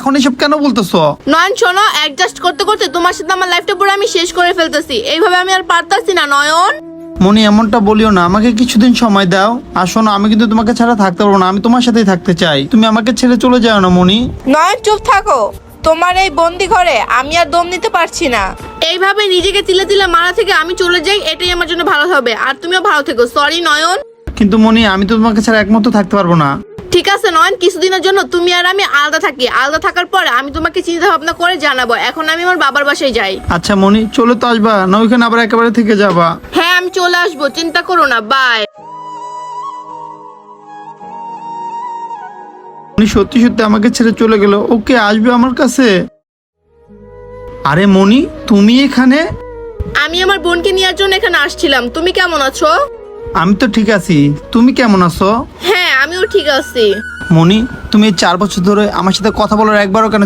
এখন এসব কেন বলতেছো? নয়ন শোনো অ্যাডজাস্ট করতে করতে তোমার সাথে আমার লাইফটা পুরো আমি শেষ করে ফেলতেছি। এইভাবে আমি আর পারতাছি না নয়ন। মনি এমনটা বলিও না। আমাকে কিছুদিন সময় দাও। আর শোনো আমি কিন্তু তোমাকে ছাড়া থাকতে পারব না। আমি তোমার সাথেই থাকতে চাই। তুমি আমাকে ছেড়ে চলে যাও না মনি। নয়ন চুপ থাকো। তোমার এই বন্দি ঘরে আমি আর দম নিতে পারছি না। এইভাবে নিজেকে তিলে তিলে মারা থেকে আমি চলে যাই এটাই আমার জন্য ভালো হবে। আর তুমিও ভালো থেকো। সরি নয়ন। কিন্তু মনি আমি তো তোমাকে ছাড়া একমত থাকতে পারব না। ঠিক আছে নয়ন কিছুদিনের জন্য তুমি আর আমি আলাদা থাকি। আলাদা থাকার পরে আমি তোমাকে চিন্তা ভাবনা করে জানাব। এখন আমি আমার বাবার বাসায় যাই। আচ্ছা মনি চলে তো আসবা। না ওইখানে আবার একেবারে থেকে যাবা। হ্যাঁ আমি চলে আসব। চিন্তা করো না বাই সত্যি সত্যি আমাকে ছেড়ে চলে গেল। ওকে আসবে আমার কাছে? আরে মনি তুমি এখানে? আমি আমার বোনকে নেওয়ার জন্য এখানে আসছিলাম। তুমি কেমন আছো? আমি তো ঠিক আছি। তুমি কেমন আছো? হ্যাঁ ঠিক আছি। মনি তুমি চার বছর ধরে আমার সাথে কথা বলার একবারও কেন